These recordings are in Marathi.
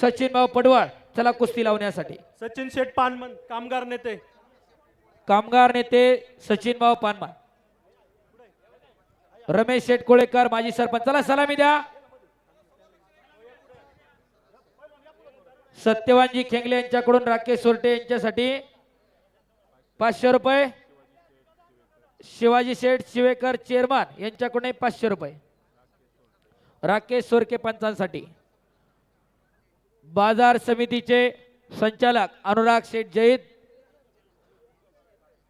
सचिन भाऊ पडवळ चला कुस्ती लावण्यासाठी. सचिन शेठ पानमन कामगार नेते. कामगार नेते सचिन भाऊ पानमान. रमेश शेट कोळेकर माजी सरपंच चला सलामी द्या. सत्यवानजी खेंगले यांच्याकडून राकेश सोरटे यांच्यासाठी पाचशे रुपये. शिवाजी शेठ शिवेकर चेअरमन यांच्याकडून पाचशे रुपये. राकेश सोरके पंचांसाठी. बाजार समितीचे संचालक अनुराग शेठ जैद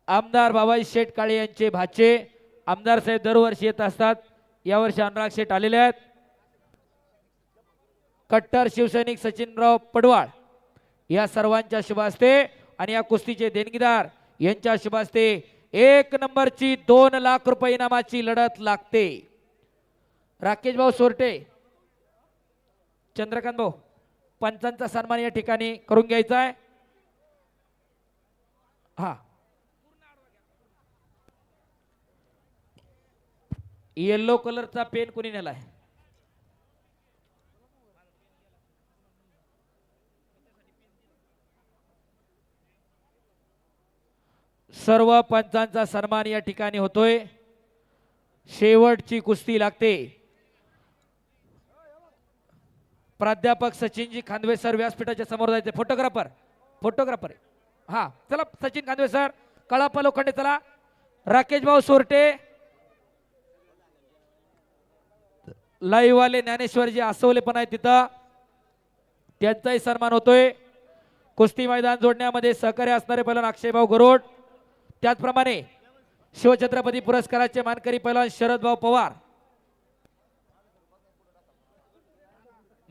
आमदार बाबाजी शेठ काळे यांचे भाचे आमदार साहेब दरवर्षी येत असतात. यावर्षी अनुराग शेठ आलेले आहेत. कट्टर शिवसैनिक सचिनराव पडवाळ या सर्वांच्या शुभ आणि या कुस्तीचे देणगीदार यांच्या शुभ एक नंबरची दोन लाख रुपये इनामाची लढत लागते. राकेश भाऊ सोरटे चंद्रकांत भाऊ. पंचांचा सन्मान या ठिकाणी करून घ्यायचा आहे. हा. येल्लो कलरचा पेन कोणी नेलाय सर्व पंचांचा सन्मान या ठिकाणी होतोय. शेवटची कुस्ती लागते. प्राध्यापक सचिनजी खांदवे सर व्यासपीठाच्या समोर जायचे. फोटोग्राफर फोटोग्राफर हा चला सचिन खांदवे सर कळापा लोखंडे चला. राकेश भाऊ सोरटे. लाईव्ह वाले ज्ञानेश्वरजी आसवले पण आहेत तिथं. त्यांचाही सन्मान होतोय. कुस्ती मैदान जोडण्यामध्ये सहकार्य असणारे पहिलवान अक्षयभाऊ गरोड. त्याचप्रमाणे शिवछत्रपती पुरस्काराचे मानकरी पहिलवान शरदभाऊ पवार.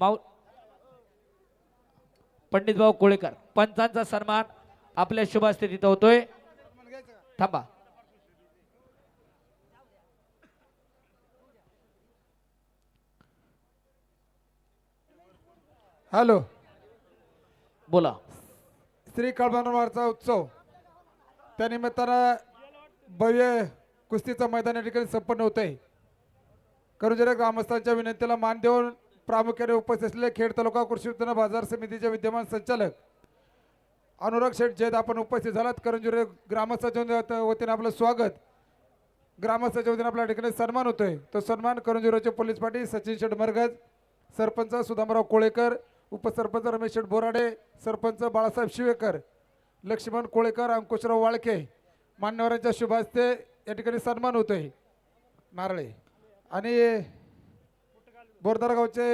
माऊ पंडित भाऊ कोळेकर पंचांचा सन्मान आपल्या शुभ हस्ते तिथं होतोय. थांबा. हॅलो. बोला. श्री कळबानवारचा उत्सव. त्यानिमित्तानं भव्य कुस्तीचं मैदान या ठिकाणी संपन्न होत आहे करुजरे ग्रामस्थांच्या विनंतीला मान देऊन प्रामुख्याने उपस्थित असलेले खेड तालुका कृषी उत्पन्न बाजार समितीचे विद्यमान संचालक अनुराग शेठ जैद आपण उपस्थित झालात. करंजुरे ग्रामस्थाच्या वतीने आपलं स्वागत. ग्रामस्थाच्या वतीने आपल्या ठिकाणी सन्मान होतोय. तो सन्मान करंजुराचे पोलीस पाटील सचिन शेठ मरगज सरपंच सुधामराव कोळेकर उपसरपंच रमेश शेठ बोराडे सरपंच बाळासाहेब शिवेकर लक्ष्मण कोळेकर अंकुशराव वाळके मान्यवरांच्या शुभ या ठिकाणी सन्मान होतोय. नारळे. आणि बोरदार गावचे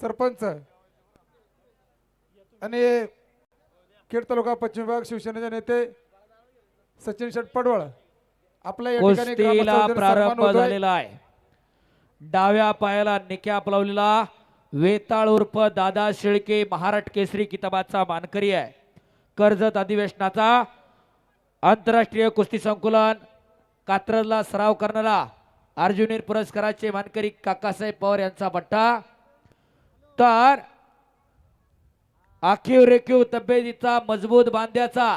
सरपंच आणि खेड तालुका पश्चिम विभाग शिवसेनेचे नेते सचिन शेठ पडवळ. आपल्या या ठिकाणी सन्मान प्रारंभ. झालेला आहे. डाव्या पायाला निक्याप लावलेला वेताळ उर्फ दादा शेळके महाराष्ट्र केसरी किताबाचा मानकरी आहे. कर्जत अधिवेशनाचा आंतरराष्ट्रीय कुस्ती संकुलन कात्रजला सराव करणारा अर्जुनीर पुरस्काराचे मानकरी काकासाहेब पवार यांचा पट्टा तर आखीव रेखीव तब्येतीचा मजबूत बांध्याचा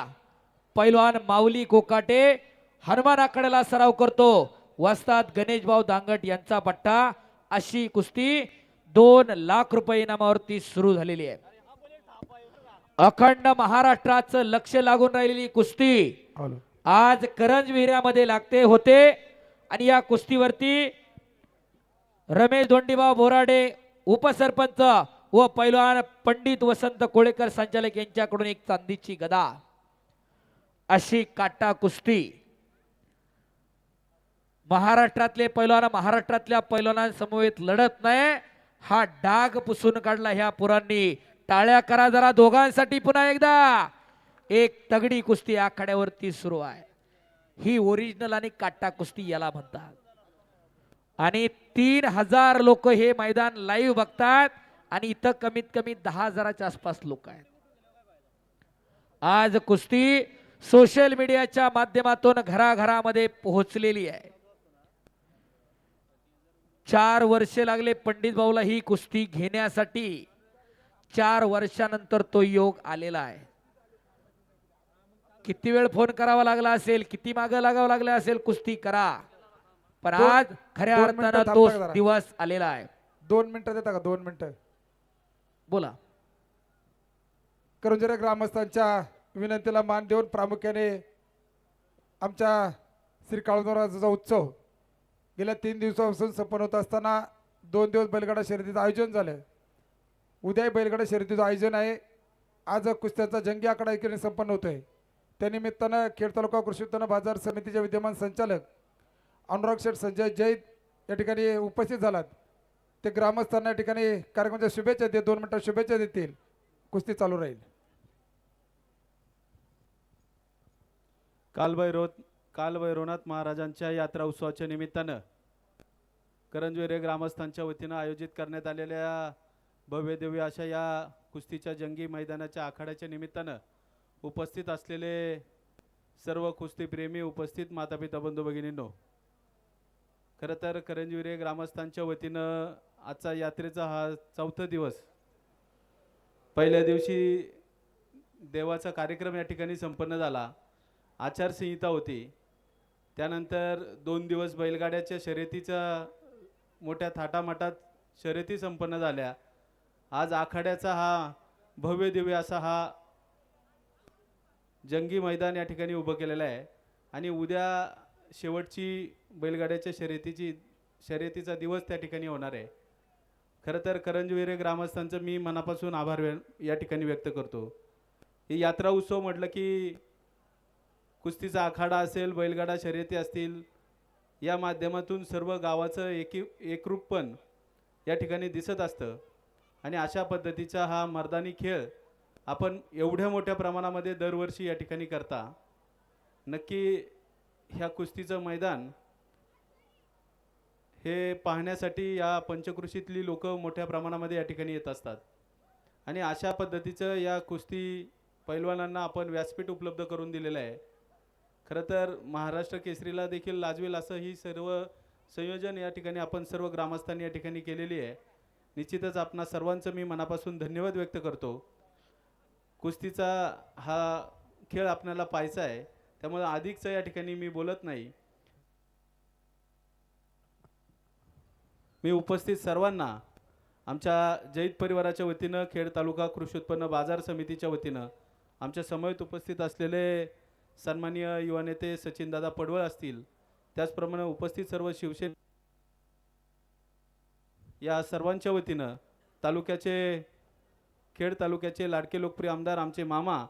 पैलवान माऊली कोकाटे हनुमान आखाड्याला सराव करतो. वस्ताद गणेश भाऊ दांगट यांचा पट्टा अशी कुस्ती दोन लाख रुपये इनामावरती सुरू झालेली आहे. अखंड महाराष्ट्राचं लक्ष लागून राहिलेली कुस्ती. आज करंज विहिऱ्यामध्ये लागते होते. आणि या कुस्तीवरती रमेश धोंडीबा बोराडे उपसरपंच व पैलवान पंडित वसंत कोळेकर संचालक यांच्याकडून एक चांदीची गदा. अशी काटा कुस्ती. महाराष्ट्रातले पैलवान महाराष्ट्रातल्या पैलवानांसमवेत लढत नाही. हा डाग पुसून काढला ह्या पुरांनी. टाळ्या करा जरा दोघांसाठी पुन्हा एकदा. एक तगडी कुस्ती आखाड्यावरती सुरू आहे. ही ओरिजिनल आणि काट्टा कुस्ती याला म्हणतात. आणि तीन हजार लोक हे मैदान लाईव्ह बघतात आणि इथं कमीत कमी दहा हजाराच्या आसपास लोक आहेत. आज कुस्ती सोशल मीडियाच्या माध्यमातून घराघरामध्ये पोहोचलेली आहे. चार वर्षे लागले पंडित भाऊला ही कुस्ती घेण्यासाठी. चार वर्षानंतर तो योग आलेला आहे. किती वेळ फोन करावा लागला असेल किती मागं लागावं लागलं असेल कुस्ती करा. पण आज खऱ्या दोन मिनिटं अर्थानं तो जरा? दिवस आलेला आहे. दोन मिनिटं देता का? दोन मिनिटं. बोला. करंजरे ग्रामस्थांच्या विनंतीला मान देऊन प्रामुख्याने आमच्या श्री काळूराजाचा उत्सव गेल्या तीन दिवसापासून संपन्न होत असताना दोन दिवस बैलगाडा शर्यतीचं आयोजन झालं. उद्याही बैलगाडा शर्यतीचं आयोजन आहे. आज कुस्त्याचा जंगी आकडा इकडे संपन्न होतोय. त्यानिमित्तानं खेड तालुका कृषी उत्पन्न बाजार समितीचे विद्यमान संचालक अनुराग शेठ संजय जैद या ठिकाणी उपस्थित झालात. ते ग्रामस्थांना या ठिकाणी कार्यक्रमाच्या शुभेच्छा देत दोन मिनटात शुभेच्छा देतील. कुस्ती चालू राहील. कालभैरव कालभैरवनाथ महाराजांच्या यात्रा उत्सवाच्या निमित्तानं करंजवेरे ग्रामस्थांच्या वतीनं आयोजित करण्यात आलेल्या भव्यदेवी अशा या कुस्तीच्या जंगी मैदानाच्या आखाड्याच्या निमित्तानं उपस्थित असलेले सर्व कुस्तीप्रेमी उपस्थित मातापिता बंधू भगिनींनो खरं तर करंजविरे ग्रामस्थांच्या वतीनं आजचा यात्रेचा हा चौथा दिवस. पहिल्या दिवशी देवाचा कार्यक्रम या ठिकाणी संपन्न झाला. आचारसंहिता होती. त्यानंतर दोन दिवस बैलगाड्याच्या शर्यतीचा मोठ्या थाटामाटात शर्यती संपन्न झाल्या. आज आखाड्याचा हा भव्य दिव्य असा हा जंगी मैदान या ठिकाणी उभं केलेलं आहे. आणि उद्या शेवटची बैलगाड्याच्या शर्यतीची शर्यतीचा दिवस त्या ठिकाणी होणार आहे. खरं तर करंजविरे ग्रामस्थांचं मी मनापासून आभार व्य- या ठिकाणी व्यक्त करतो. ही यात्रा उत्सव म्हटलं की कुस्तीचा आखाडा असेल बैलगाडा शर्यती असतील या माध्यमातून सर्व गावाचं एकी एकरूपपण या ठिकाणी दिसत असतं. आणि अशा पद्धतीचा हा मर्दानी खेळ आपण एवढ्या मोठ्या प्रमाणामध्ये दरवर्षी या ठिकाणी करता नक्की ह्या कुस्तीचं मैदान हे पाहण्यासाठी या पंचकृषीतली लोक मोठ्या प्रमाणामध्ये या ठिकाणी येत असतात. आणि अशा पद्धतीचं या कुस्ती पैलवानांना आपण व्यासपीठ उपलब्ध करून दिलेलं आहे. खरं तर महाराष्ट्र केसरीला देखील लाजवेल असं ही सर्व संयोजन या ठिकाणी आपण सर्व ग्रामस्थांनी या ठिकाणी केलेली आहे. निश्चितच आपणा सर्वांचं मी मनापासून धन्यवाद व्यक्त करतो. कुस्तीचा हा खेळ आपल्याला पाहायचा आहे. त्यामुळे अधिकचं या ठिकाणी मी बोलत नाही. मी उपस्थित सर्वांना आमच्या जैत परिवाराच्या वतीनं खेड तालुका कृषी उत्पन्न बाजार समितीच्या वतीनं आमच्या समवेत उपस्थित असलेले सन्माननीय युवा नेते सचिनदादा पडवळ असतील त्याचप्रमाणे उपस्थित सर्व शिवसेना या सर्वांच्या वतीनं तालुक्याचे खेड तालुक्याचे लाडके लोकप्रिय आमदार आमचे मामा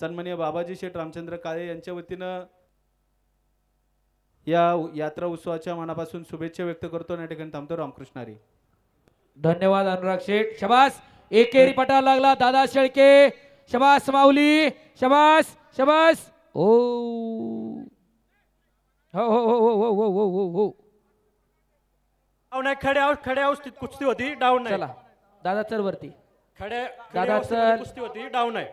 सन्माननीय बाबाजी शेठ रामचंद्र काळे यांच्या वतीनं या यात्रा उत्सवाच्या मनापासून शुभेच्छा व्यक्त करतो. आणि या ठिकाणी थांबतो रामकृष्णारी. धन्यवाद अनुराग शेठ. शबास. एकेरी पटा लागला. दादा शेळके. शबास माऊली. शबास शबास. ओ. हो हो हो हो हो हो हो हो. हो नाही खड्या खड्या अवस्थेत कुस्ती होती. डाऊन नाही. चला. दादा चल वरती. दादा, चल. कुस्ती होती डाऊन आहे.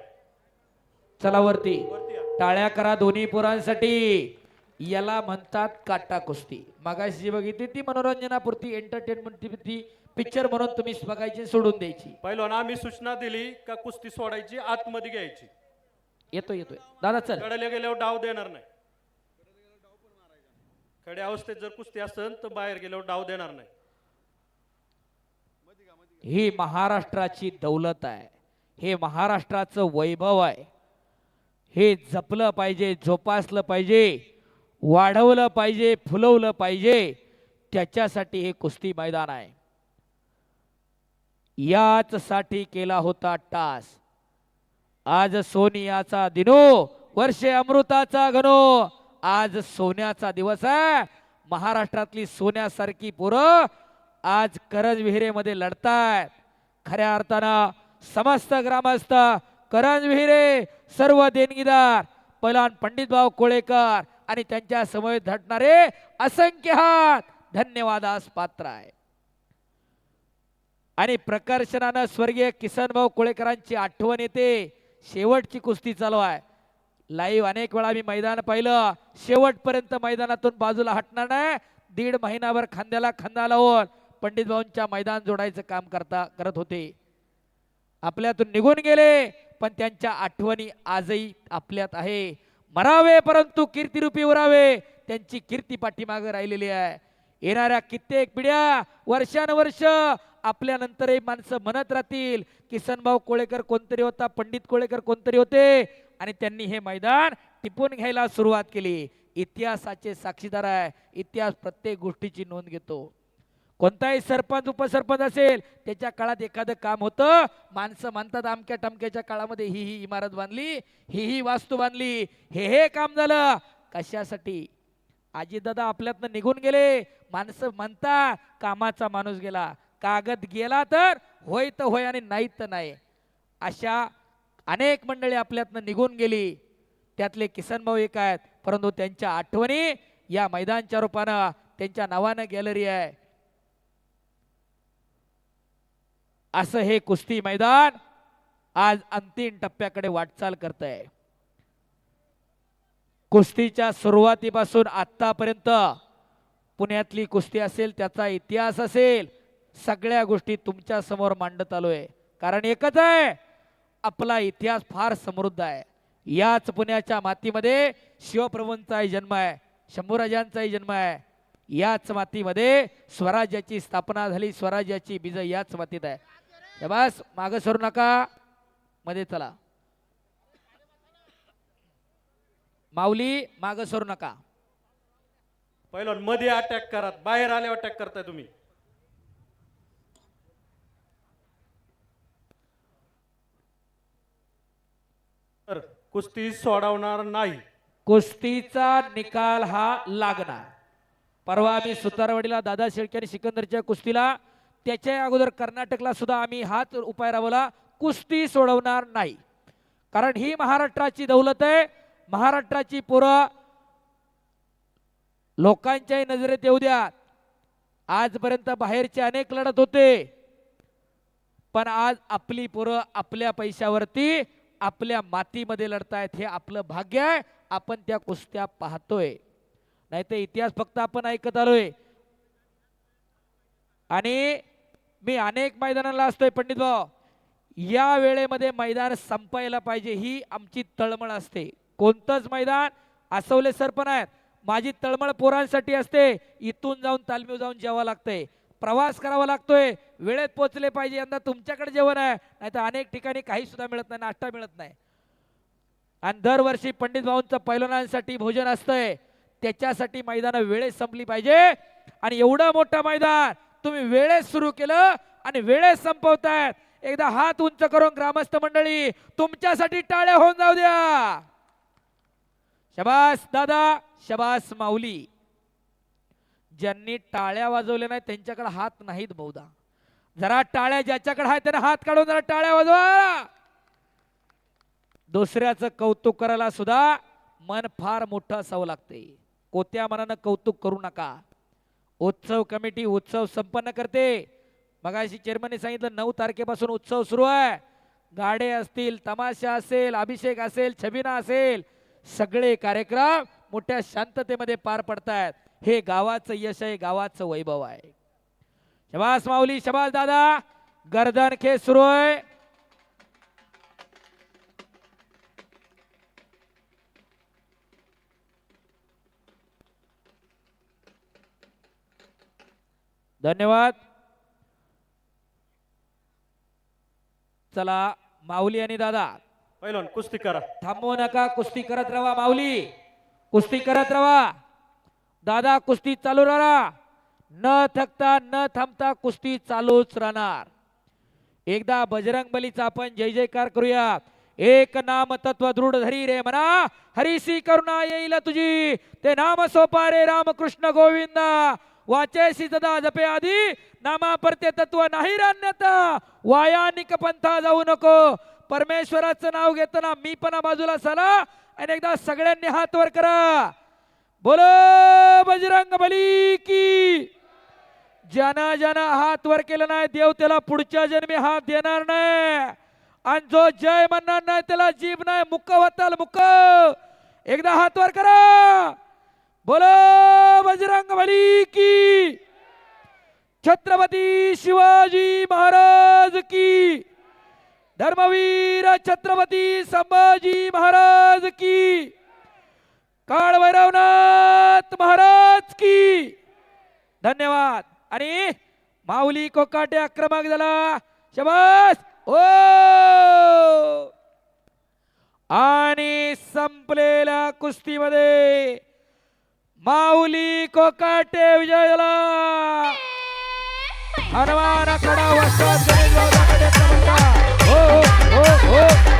चला वरती. वरती या. टाळ्या करा दोन्ही पोरांसाठी. याला म्हणतात काटा कुस्ती. मागाशी जी बघितली ती मनोरंजनापुरती एंटरटेनमेंट ती पिक्चर म्हणून तुम्ही बघायची सोडून द्यायची. पहिलं आम्ही सूचना दिली का कुस्ती सोडायची आतमध्ये घ्यायची. येतो येतोय. दादा चल. कड्याला गेल्यावर डाव देणार नाही. खड्या अवस्थेत जर कुस्ती असेल तर बाहेर गेल्यावर डाव देणार नाही. ही महाराष्ट्राची दौलत आहे. हे महाराष्ट्राचं वैभव आहे. हे जपलं पाहिजे जोपासलं पाहिजे वाढवलं पाहिजे फुलवलं पाहिजे त्याच्यासाठी हे कुस्ती मैदान आहे. याच साठी केला होता टास. आज सोनियाचा दिनो वर्षे अमृताचा घनो. आज सोन्याचा दिवस आहे. महाराष्ट्रातली सोन्यासारखी पोरं आज करंज विहिरेमध्ये लढतायत. खऱ्या अर्थानं समस्त ग्रामस्थ करंज विहिरे सर्व देणगीदार पहिला पंडितभाऊ कोळेकर आणि त्यांच्या समवेत झटणारे असंख्य हात धन्यवादास पात्र आहे. आणि प्रकर्षणानं स्वर्गीय किसनभाऊ कोळेकरांची आठवण येते. शेवटची कुस्ती चालू आहे. लाईव्ह अनेक वेळा मी मैदान पाहिलं. शेवटपर्यंत मैदानातून बाजूला हटणार नाही. दीड महिनाभर खांद्याला खांदा लावून पंडित भाऊंच्या मैदान जोडायचं काम करता करत होते. आपल्यातून निघून गेले पण त्यांच्या आठवणी आजही आपल्यात आहे. मरावे परंतु कीर्तिरूपी उरावे. त्यांची कीर्ती पाठीमागे राहिलेली आहे. येणाऱ्या कित्येक पिढ्या वर्षानुवर्ष आपल्यानंतरही माणसं म्हणत राहतील किसनभाऊ कोळेकर कोणतरी होता पंडित कोळेकर कोणतरी होते. आणि त्यांनी हे मैदान टिपून घ्यायला सुरुवात केली. इतिहासाचे साक्षीदार आहे. इतिहास प्रत्येक गोष्टीची नोंद घेतो. कोणताही सरपंच उपसरपंच असेल त्याच्या काळात एखादं काम होतं माणसं म्हणतात अमक्या टमक्याच्या काळामध्ये ही ही इमारत बांधली ही ही वास्तू बांधली हे हे काम झालं. कशासाठी? आजीदादा आपल्यातनं निघून गेले. माणसं म्हणतात कामाचा माणूस गेला. कागद गेला तर होय तर होय आणि नाही तर नाही. अशा अनेक मंडळी आपल्यातनं निघून गेली. त्यातले किसन भाऊ एक आहेत परंतु त्यांच्या आठवणी या मैदानच्या रूपानं त्यांच्या नावानं गॅलरी आहे. असं हे कुस्ती मैदान आज अंतिम टप्प्याकडे वाटचाल करत आहे कुस्तीच्या सुरुवातीपासून आतापर्यंत पुण्यातली कुस्ती असेल त्याचा इतिहास असेल सगळ्या गोष्टी तुमच्यासमोर मांडत आलोय. कारण एकच आहे आपला इतिहास फार समृद्ध आहे. याच पुण्याच्या मातीमध्ये शिवप्रभूंचाही जन्म आहे शंभूराजांचाही जन्म आहे. याच मातीमध्ये स्वराज्याची स्थापना झाली स्वराज्याची बीज याच मातीत आहे. बस मागं सरू नका. मध्ये चला. माऊली मागं सरू नका. पहिलं मध्ये अटॅक करा. बाहेर आले अटॅक करताय तुम्ही. तर कुस्ती सोडवणार नाही. कुस्तीचा निकाल हा लागणार. परवा आम्ही सुतारवाडीला दादा शेळके आणि सिकंदरच्या कुस्तीला त्याच्या अगोदर कर्नाटकला सुद्धा आम्ही हाच उपाय राबवला कुस्ती सोडवणार नाही. कारण ही महाराष्ट्राची दौलत आहे. महाराष्ट्राची पोरं लोकांच्याही नजरेत येऊ द्या आजपर्यंत बाहेरचे अनेक लढत होते. पण आज आपली पोरं आपल्या पैशावरती आपल्या मातीमध्ये लढतायत हे आपलं भाग्य आहे. आपण त्या कुस्त्या पाहतोय. नाही तर इतिहास फक्त आपण ऐकत आलोय. आणि मी अनेक मैदानाला असतोय पंडित भाऊ. या वेळेमध्ये मैदान संपायला पाहिजे ही आमची तळमळ असते. कोणतंच मैदान असवले सर पण आहेत. माझी तळमळ पोरांसाठी असते. इथून जाऊन तालमीव जाऊन जेवा लागतंय. प्रवास करावा लागतोय. वेळेत पोहोचले पाहिजे यंदा तुमच्याकडे जेवण आहे. नाहीतर अनेक ठिकाणी काही सुद्धा मिळत नाही नाश्ता मिळत नाही. आणि दरवर्षी पंडित भाऊंचं पैलवानांसाठी भोजन असतंय. त्याच्यासाठी मैदान वेळेत संपली पाहिजे. आणि एवढं मोठं मैदान तुम्ही वेळेत सुरू केलं आणि वेळेत संपवतायत. एकदा हात उंच करून ग्रामस्थ मंडळी तुमच्यासाठी टाळ्या होऊन जाऊ द्या. शबास दादा शबास माऊली. ज्यांनी टाळ्या वाजवल्या नाही त्यांच्याकडे हात नाहीत बहुधा. जरा टाळ्या ज्याच्याकडे आहे त्याने हात काढून जरा टाळ्या वाजवा. दुसऱ्याचं कौतुक करायला सुद्धा मन फार मोठं असावं लागते कोत्या मनानं कौतुक करू नका. उत्सव कमिटी उत्सव संपन्न करते. मगाशी चेअरमनने सांगितलं नऊ तारखेपासून उत्सव सुरू आहे. गाडे असतील तमाशा असेल अभिषेक असेल छबिना असेल सगळे कार्यक्रम मोठ्या शांततेमध्ये पार पडतायत. हे गावाचं यश आहे गावाचं वैभव आहे. शबास माऊली शबास दादा गर्दन खेळ सुरू आहे. धन्यवाद. चला माऊली आणि दादा. पहिलं कुस्ती करा. थांबवू नका कुस्ती करत राहा माऊली. कुस्ती करत राहा दादा कुस्ती चालू राहा न थकता न थांबता कुस्ती चालूच राहणार. एकदा बजरंग बलीचा आपण जय जयकार करूया. एक नाम तत्व दृढ धरी रे म्हणा हरिसी करुणा येईल तुझी. ते नाम सोपा रे रामकृष्ण गोविंद. वाचेसी सदा जपे आधी नामा परते तत्व नाही रान्यता. वायानिक पंथा जाऊ नको. परमेश्वराचं नाव घेताना मी पण बाजूला चला आणि एकदा सगळ्यांनी हात वर करा. बोल बजरंग बली की. ज्यानं ज्यानं हात वर केला नाही देव त्याला पुढच्या जन्मी हात देणार नाही. आणि जो जय म्हणणार नाही त्याला जीभ नाही मुक्क होताल मुक्क एकदा हात वर करा. बोलो बजरंग बली की। छत्रपती शिवाजी महाराज की। धर्मवीर छत्रपती संभाजी महाराज की। काळ भैरवनाथ महाराज की। धन्यवाद. आणि माऊली कोकाटे आक्रमक झाला. शबास! ओ हो! आणि संपलेल्या कुस्तीमध्ये माऊली कोकाटे विजयला. हनुमान आकडा वसात हो हो हो. हो.